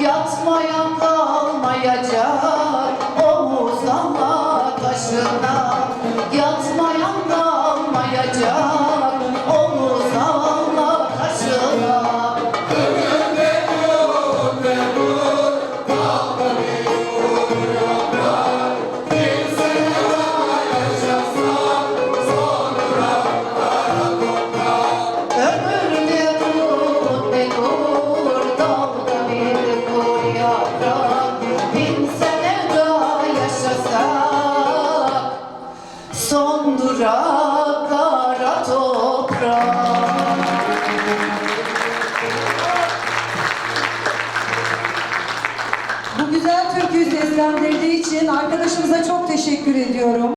yatmayan kalmayacak. Bu güzel türküyü seslendirdiği için arkadaşımıza çok teşekkür ediyorum.